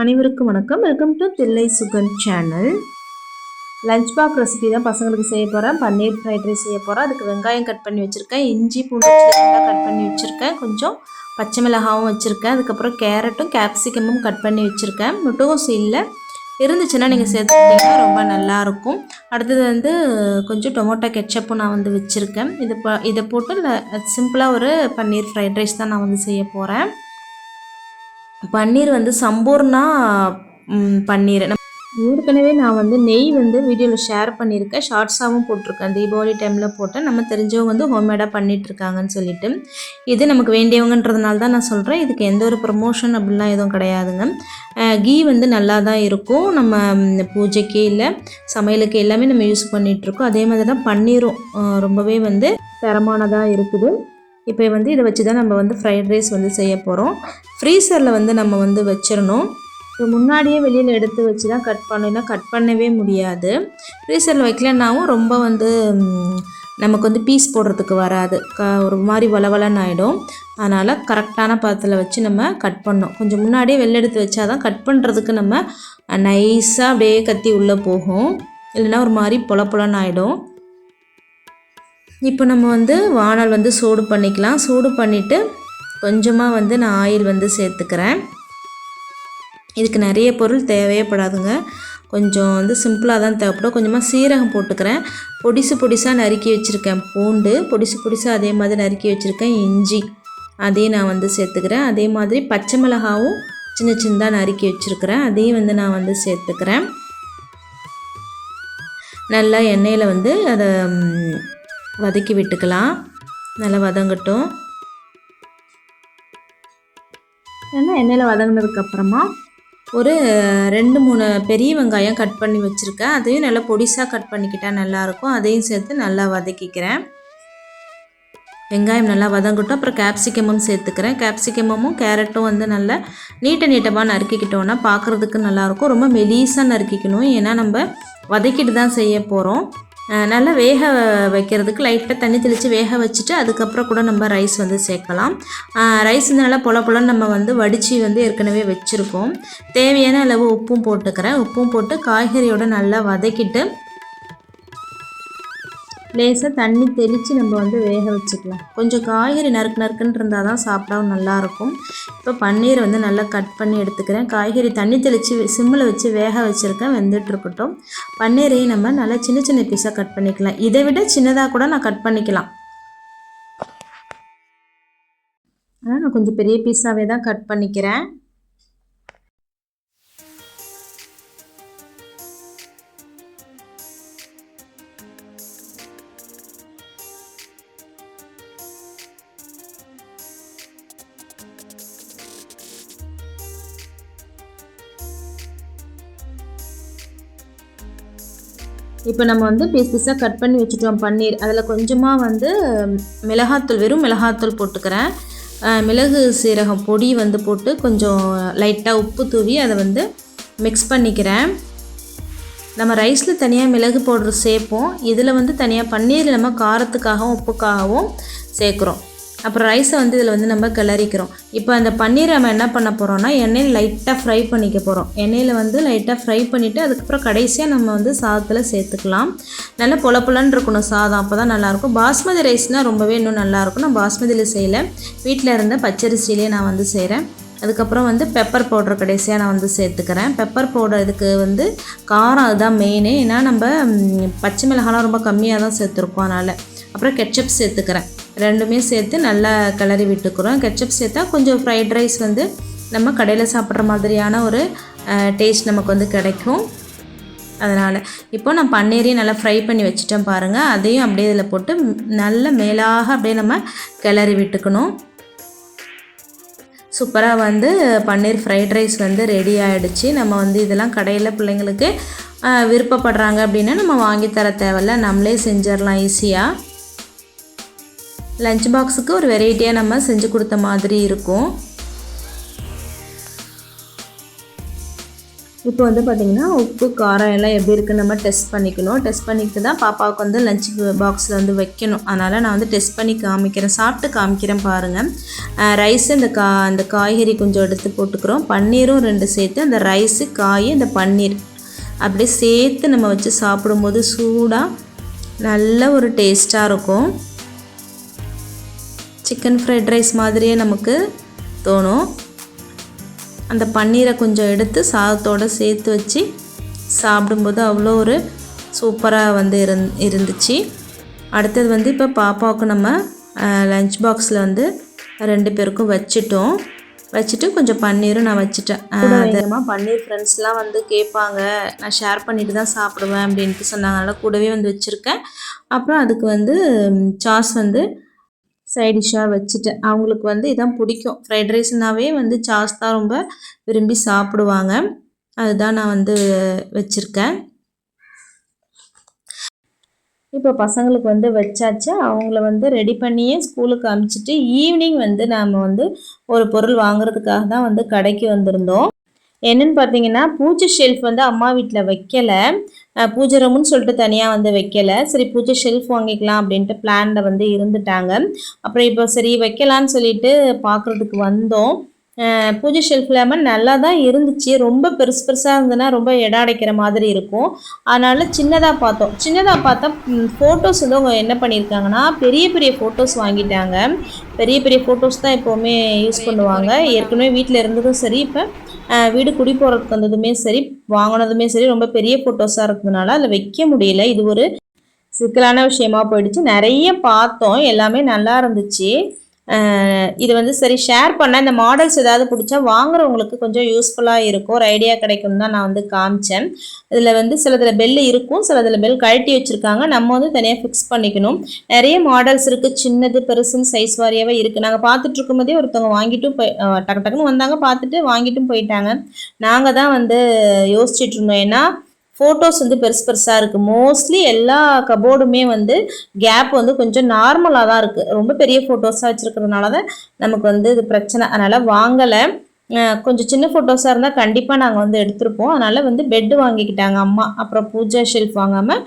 அனைவருக்கும் வணக்கம். Welcome to Thillai Sugan channel lunch box recipe தான் பசங்களுக்கு செய்ய போகிறேன் பன்னீர் ஃப்ரைட் ரைஸ் செய்ய போகிறேன் அதுக்கு வெங்காயம் கட் பண்ணி வச்சுருக்கேன். இஞ்சி பூண்டு கட் பண்ணி வச்சுருக்கேன். கொஞ்சம் பச்சை மிளகாவும் வச்சுருக்கேன். அதுக்கப்புறம் கேரட்டும் கேப்சிகமும் கட் பண்ணி வச்சுருக்கேன். முட்டைகோஸ் இல்லை இருந்துச்சுன்னா நீங்கள் சேர்த்துக்கிட்டிங்கன்னா ரொம்ப நல்லாயிருக்கும் அடுத்தது வந்து கொஞ்சம் டொமேட்டோ கெச்சப்பும் நான் வந்து வச்சுருக்கேன். இது ப இதை போட்டு சிம்பிளாக ஒரு பன்னீர் ஃப்ரைட் ரைஸ் தான் நான் வந்து செய்ய போகிறேன் பன்னீர் வந்து சம்பூர்ணா பன்னீர். ஏற்கனவே நான் வந்து நெய் வந்து வீடியோவில் ஷேர் பண்ணியிருக்கேன். ஷார்ட்ஸாகவும் போட்டிருக்கேன். தீபாவளி டைமில் போட்டேன் நம்ம தெரிஞ்சவங்க வந்து ஹோம்மேடாக பண்ணிகிட்ருக்காங்கன்னு சொல்லிட்டு. இது நமக்கு வேண்டியவங்கன்றதுனால தான் நான் சொல்கிறேன் இதுக்கு எந்த ஒரு ப்ரமோஷன் அப்படிலாம் எதுவும் கிடையாதுங்க. கீ வந்து நல்லா தான் இருக்கும். நம்ம பூஜைக்கு இல்லை சமையலுக்கு எல்லாமே நம்ம யூஸ் பண்ணிகிட்ருக்கோம் அதே மாதிரி தான் பன்னீரும் ரொம்பவே வந்து தரமானதாக இருக்குது. இப்போ வந்து இதை வச்சு தான் நம்ம வந்து ஃப்ரைட் ரைஸ் வந்து செய்ய போகிறோம் ஃப்ரீசரில் வந்து நம்ம வந்து வச்சிடணும். இது முன்னாடியே வெளியில் எடுத்து வச்சு தான் கட் பண்ணணும். கட் பண்ணவே முடியாது. ஃப்ரீசரில் வைக்கலன்னாவும் ரொம்ப வந்து நமக்கு வந்து பீஸ் போடுறதுக்கு வராது. க ஒரு மாதிரி வளவலன்னு ஆகிடும் அதனால் கரெக்டான பாத்திரத்தில் வச்சு நம்ம கட் பண்ணோம் கொஞ்சம் முன்னாடியே வெளில எடுத்து வச்சா தான் கட் பண்ணுறதுக்கு நம்ம நைஸாக அப்படியே கத்தி உள்ளே போகும். இல்லைன்னா ஒரு மாதிரி பொல பொலன்னு ஆகிடும் இப்போ நம்ம வந்து வானல் வந்து சூடு பண்ணிக்கலாம். சூடு பண்ணிவிட்டு கொஞ்சமாக வந்து நான் ஆயில் வந்து சேர்த்துக்கிறேன். இதுக்கு நிறைய பொருள் தேவையப்படாதுங்க கொஞ்சம் வந்து சிம்பிளாக தான் தேவைப்படும். கொஞ்சமாக சீரகம் போட்டுக்கிறேன். பொடிசு பொடிசாக நறுக்கி வச்சுருக்கேன். பூண்டு பொடிசு பொடிசாக அதே மாதிரி நறுக்கி வச்சுருக்கேன். இஞ்சி அதையும் நான் வந்து சேர்த்துக்கிறேன். அதே மாதிரி பச்சை மிளகாவும் சின்ன சின்னதாக நறுக்கி வச்சுருக்கிறேன். அதையும் வந்து நான் வந்து சேர்த்துக்கிறேன். நல்லா எண்ணெயில் வந்து அதை வதக்கி விட்டுக்கலாம். நல்லா வதங்கட்டும். நல்லா எண்ணெயில் வதங்கினதுக்கப்புறமா ஒரு ரெண்டு மூணு பெரிய வெங்காயம் கட் பண்ணி வச்சுருக்கேன். அதையும் நல்லா பொடிசாக கட் பண்ணிக்கிட்டால் நல்லாயிருக்கும். அதையும் சேர்த்து நல்லா வதக்கிக்கிறேன். வெங்காயம் நல்லா வதங்கட்டும். அப்புறம் கேப்சிகமும் சேர்த்துக்கிறேன். கேப்சிகமும் கேரட்டும் வந்து நல்லா நீட்ட நீட்டமாக நறுக்கிக்கிட்டோன்னா பார்க்குறதுக்கு நல்லாயிருக்கும். ரொம்ப மெலீஸாக நறுக்கிக்கணும். ஏன்னா நம்ம வதக்கிட்டு தான் செய்ய போகிறோம் நல்லா வேக வைக்கிறதுக்கு லைட்டாக தண்ணி தெளித்து வேக வச்சுட்டு அதுக்கப்புறம் கூட நம்ம ரைஸ் வந்து சேர்க்கலாம். ரைஸ் வந்து நல்லா பொல பொலன்னு நம்ம வந்து வடித்து வந்து ஏற்கனவே வச்சுருக்கோம். தேவையான அளவு உப்பும் போட்டுக்கிறேன். உப்பும் போட்டு காய்கறியோட நல்லா வதக்கிட்டு லேசாக தண்ணி தெளித்து நம்ம வந்து வேக வச்சுக்கலாம். கொஞ்சம் காய்கறி நறுக்கு நறுக்குன்னு இருந்தால் தான் சாப்பிடவும் நல்லாயிருக்கும். இப்போ பன்னீரை வந்து நல்லா கட் பண்ணி எடுத்துக்கிறேன். காய்கறி தண்ணி தெளித்து சிம்மில் வச்சு வேக வச்சுருக்கேன். வெந்துட்டுருக்கட்டும் பன்னீரையும் நம்ம நல்லா சின்ன சின்ன பீஸாக கட் பண்ணிக்கலாம். இதை விட சின்னதாக கூட நான் கட் பண்ணிக்கலாம். ஆனால் நான் கொஞ்சம் பெரிய பீஸாகவே தான் கட் பண்ணிக்கிறேன். இப்போ நம்ம வந்து பீஸ் பீஸாக கட் பண்ணி வச்சுட்டோம் பன்னீர். அதில் கொஞ்சமாக வந்து மிளகாத்தூள் வெறும் மிளகாத்தூள் போட்டுக்கிறேன். மிளகு சீரகம் பொடி வந்து போட்டு கொஞ்சம் லைட்டாக உப்பு தூவி அதை வந்து மிக்ஸ் பண்ணிக்கிறேன். நம்ம ரைஸில் தனியாக மிளகு பவுடர் சேர்ப்போம். இதில் வந்து தனியாக பன்னீரில் நம்ம காரத்துக்காகவும் உப்புக்காகவும் சேர்க்குறோம். அப்புறம் ரைஸை வந்து இதில் வந்து நம்ம கிளறிக்கிறோம். இப்போ அந்த பன்னீரை நம்ம என்ன பண்ண போகிறோம்னா எண்ணெயில் லைட்டாக ஃப்ரை பண்ணிக்க போகிறோம் எண்ணெயில் வந்து லைட்டாக ஃப்ரை பண்ணிவிட்டு அதுக்கப்புறம் கடைசியாக நம்ம வந்து சாதத்தில் சேர்த்துக்கலாம். நல்லா பொல பொலன்னு இருக்கணும் சாதம் அப்போ தான் நல்லாயிருக்கும். பாஸ்மதி ரைஸ்னால் ரொம்பவே இன்னும் நல்லாயிருக்கும். நான் பாஸ்மதியில் செய்யலை. வீட்டில் இருந்த பச்சரிசியிலே நான் வந்து செய்கிறேன் அதுக்கப்புறம் வந்து பெப்பர் பவுடர் கடைசியாக நான் வந்து சேர்த்துக்கிறேன். பெப்பர் பவுடர் இதுக்கு வந்து காரம் அதுதான் மெயினு ஏன்னா நம்ம பச்சை மிளகாலாம் ரொம்ப கம்மியாக தான் சேர்த்துருக்கோம் அதனால். அப்புறம் கெச்சப் சேர்த்துக்கிறேன். ரெண்டுமே சேர்த்து நல்லா கிளறி விட்டுக்கிறோம். கெச்சப் சேர்த்தா கொஞ்சம் ஃப்ரைட் ரைஸ் வந்து நம்ம கடையில் சாப்பிட்ற மாதிரியான ஒரு டேஸ்ட் நமக்கு வந்து கிடைக்கும். அதனால் இப்போ நான் பன்னீரையும் நல்லா ஃப்ரை பண்ணி வச்சுட்டேன் பாருங்கள் அதையும் அப்படியே இதில் போட்டு நல்ல மேலாக அப்படியே நம்ம கிளறி விட்டுக்கணும். சூப்பராக வந்து பன்னீர் ஃப்ரைட் ரைஸ் வந்து ரெடி ஆகிடுச்சு நம்ம வந்து இதெல்லாம் கடையில் பிள்ளைங்களுக்கு விருப்பப்படுறாங்க அப்படின்னா நம்ம வாங்கி தர தேவையில்ல. நம்மளே செஞ்சிடலாம் ஈஸியாக லஞ்ச் பாக்ஸுக்கு ஒரு வெரைட்டியாக நம்ம செஞ்சு கொடுத்த மாதிரி இருக்கும். இப்போ வந்து பார்த்திங்கன்னா உப்பு காரம் எல்லாம் எப்படி இருக்குன்னு நம்ம டெஸ்ட் பண்ணிக்கணும். டெஸ்ட் பண்ணிட்டு தான் பாப்பாவுக்கு வந்து லஞ்ச் பாக்ஸில் வந்து வைக்கணும். அதனால் நான் வந்து டெஸ்ட் பண்ணி காமிக்கிறேன். சாப்பிட்டு காமிக்கிறேன் பாருங்கள் ரைஸ் இந்த கா அந்த காய்கறி கொஞ்சம் எடுத்து போட்டுக்கிறோம். பன்னீரும் ரெண்டு சேர்த்து அந்த ரைஸு காய் இந்த பன்னீர் அப்படியே சேர்த்து நம்ம வச்சு சாப்பிடும்போது சூடாக நல்ல ஒரு டேஸ்ட்டாக இருக்கும். சிக்கன் ஃப்ரைட் ரைஸ் மாதிரியே நமக்கு தோணும். அந்த பன்னீரை கொஞ்சம் எடுத்து சாதத்தோடு சேர்த்து வச்சு சாப்பிடும்போது அவ்வளோ ஒரு சூப்பராக வந்து இருந் இருந்துச்சு. அடுத்தது வந்து இப்போ பாப்பாவுக்கு நம்ம லஞ்ச் பாக்ஸில் வந்து ரெண்டு பேருக்கும் வச்சிட்டோம். வச்சுட்டு கொஞ்சம் பன்னீரும் நான் வச்சுட்டேன். அதிகமாக பன்னீர் ஃப்ரெண்ட்ஸ்லாம் வந்து கேட்பாங்க. நான் ஷேர் பண்ணிட்டு தான் சாப்பிடுவேன் அப்படின்ட்டு சொன்னாங்க. அதனால் கூடவே வந்து வச்சுருக்கேன். அப்புறம் அதுக்கு வந்து சாஸ் வந்து சைடிஷ்ஷாக வச்சுட்டேன் அவங்களுக்கு வந்து இதான் பிடிக்கும். ஃப்ரைட் ரைஸ்னாவே வந்து சாஸ் தான் ரொம்ப விரும்பி சாப்பிடுவாங்க. அதுதான் நான் வந்து வச்சுருக்கேன். இப்போ பசங்களுக்கு வந்து வச்சாச்சு. அவங்கள வந்து ரெடி பண்ணியே ஸ்கூலுக்கு அனுப்பிச்சிட்டு ஈவினிங் வந்து நாம் வந்து ஒரு பொருள் வாங்குறதுக்காக தான் வந்து கடைக்கு வந்திருந்தோம். என்னென்னு பார்த்தீங்கன்னா பூஜை ஷெல்ஃப் வந்து அம்மா வீட்டில் வைக்கலை. பூஜை ரூம்னு சொல்லிட்டு தனியாக வந்து வைக்கலை. சரி பூஜை ஷெல்ஃப் வாங்கிக்கலாம் அப்படின்ட்டு பிளானில் வந்து இருந்துட்டாங்க. அப்புறம் இப்போ சரி வைக்கலான்னு சொல்லிட்டு பார்க்குறதுக்கு வந்தோம். பூஜை ஷெல்ஃப் இல்லாமல் நல்லா தான் இருந்துச்சு. ரொம்ப பெருசு பெருசாக இருந்ததுன்னா ரொம்ப இடம் அடைக்கிற மாதிரி இருக்கும். அதனால் சின்னதாக பார்த்தோம். சின்னதாக பார்த்தா ஃபோட்டோஸ் வந்து அவங்க என்ன பண்ணியிருக்காங்கன்னா பெரிய பெரிய ஃபோட்டோஸ் வாங்கிட்டாங்க. பெரிய பெரிய ஃபோட்டோஸ் தான் எப்போவுமே யூஸ் பண்ணுவாங்க. ஏற்கனவே வீட்டில் இருந்ததும் சரி இப்போ வீடு குடி போகிறதுக்கு வந்ததுமே சரி வாங்கினதுமே சரி ரொம்ப பெரிய ஃபோட்டோஸாக இருக்கிறதுனால அதில் வைக்க முடியல. இது ஒரு சிக்கலான விஷயமா போயிடுச்சு. நிறைய பார்த்தோம். எல்லாமே நல்லா இருந்துச்சு. இது வந்து சரி ஷேர் பண்ண இந்த மாடல்ஸ் ஏதாவது பிடிச்சா வாங்குறவங்களுக்கு கொஞ்சம் யூஸ்ஃபுல்லாக இருக்கும். ஒரு ஐடியா கிடைக்கும் தான் நான் வந்து காமிச்சேன். இதில் வந்து சிலதில் பெல் இருக்கும் சிலதில் பெல் கழட்டி வச்சுருக்காங்க. நம்ம வந்து தனியாக ஃபிக்ஸ் பண்ணிக்கணும். நிறைய மாடல்ஸ் இருக்குது சின்னது பெருசுன்னு சைஸ் வாரியாகவே இருக்குது நாங்கள் பார்த்துட்டு இருக்கும்போதே ஒருத்தவங்க வாங்கிட்டும் போய் டக்கு டக்குன்னு வந்தாங்க. பார்த்துட்டு வாங்கிட்டும் போயிட்டாங்க. நாங்கள் தான் வந்து யோசிச்சுட்டு இருந்தோம். ஏன்னா ஃபோட்டோஸ் வந்து பெருசு பெருசாக இருக்குது மோஸ்ட்லி எல்லா கபோர்டுமே வந்து கேப் வந்து கொஞ்சம் நார்மலாக தான் இருக்குது ரொம்ப பெரிய ஃபோட்டோஸாக வச்சுருக்கிறதுனால தான் நமக்கு வந்து இது பிரச்சனை. அதனால் வாங்கலை. கொஞ்சம் சின்ன ஃபோட்டோஸாக இருந்தால் கண்டிப்பாக நாங்கள் வந்து எடுத்திருப்போம். அதனால் வந்து பெட்டு வாங்கிக்கிட்டாங்க அம்மா. அப்புறம் பூஜா ஷெல்ஃப் வாங்காமல்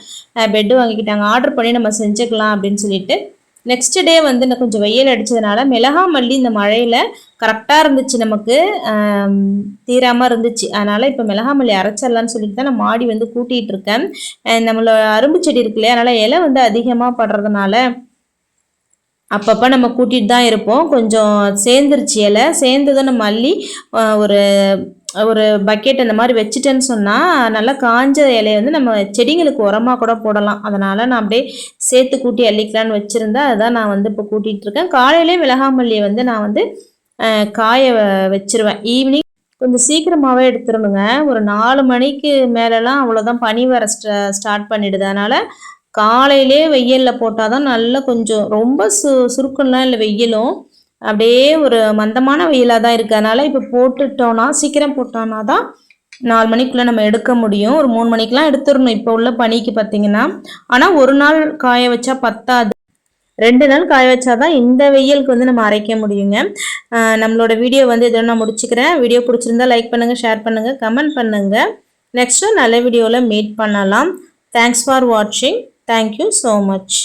பெட்டு வாங்கிக்கிட்டாங்க. ஆர்டர் பண்ணி நம்ம செஞ்சுக்கலாம் அப்படின்னு சொல்லிட்டு நெக்ஸ்ட் டே வந்து நான் கொஞ்சம் வெயில் அடித்ததுனால மிளகா மல்லி இந்த மழையில் கரெக்டாக இருந்துச்சு நமக்கு. தீராமல் இருந்துச்சு. அதனால் இப்போ மிளகா மல்லி அரைச்சிடலான்னு சொல்லிட்டு தான் நான் மாடி வந்து கூட்டிகிட்டு இருக்கேன். நம்மளோட அரும்பு செடி இருக்கு இல்லையா? அதனால் இலை வந்து அதிகமாக படுறதுனால அப்பப்போ நம்ம கூட்டிகிட்டு தான் இருப்போம். கொஞ்சம் சேர்ந்துருச்சு இலை. சேர்ந்ததும் நம்ம மல்லி ஒரு ஒரு பக்கெட் அந்த மாதிரி வச்சுட்டேன்னு சொன்னால் நல்லா காஞ்ச இலையை வந்து நம்ம செடிங்களுக்கு உரமாக கூட போடலாம். அதனால் நான் அப்படியே சேர்த்து கூட்டி அள்ளிக்கலான்னு வச்சுருந்தேன் அதுதான் நான் வந்து இப்போ கூட்டிகிட்டு இருக்கேன். காலையிலே மிளகாமல்லியை வந்து நான் வந்து காய வச்சிருவேன். ஈவினிங் கொஞ்சம் சீக்கிரமாகவே எடுத்துடணுங்க. ஒரு நாலு மணிக்கு மேலெலாம் அவ்வளோதான் பனி வர ஸ்டார்ட் பண்ணிடுது. அதனால் காலையிலே வெயிலில் போட்டால் தான் நல்லா கொஞ்சம் ரொம்ப சு சுருக்கம்லாம் இல்லை வெயிலும். அப்படியே ஒரு மந்தமான வெயிலாக தான் இருக்கிறதுனால இப்போ போட்டுட்டோம்னா சீக்கிரம் போட்டோன்னா தான் நாலு மணிக்குள்ளே நம்ம எடுக்க முடியும். ஒரு மூணு மணிக்கெலாம் எடுத்துடணும். இப்போ உள்ள பனிக்கு பார்த்தீங்கன்னா ஆனால் ஒரு நாள் காய வச்சா பத்தாது. ரெண்டு நாள் காய வச்சா தான் இந்த வெயிலுக்கு வந்து நம்ம அரைக்க முடியுங்க. நம்மளோட வீடியோ வந்து இதோட நான் முடிச்சுக்கிறேன். வீடியோ பிடிச்சிருந்தா லைக் பண்ணுங்கள் ஷேர் பண்ணுங்கள் கமெண்ட் பண்ணுங்கள் நெக்ஸ்ட்டு நல்ல வீடியோவில் மீட் பண்ணலாம். தேங்க்ஸ் ஃபார் வாட்சிங் தேங்க்யூ ஸோ மச்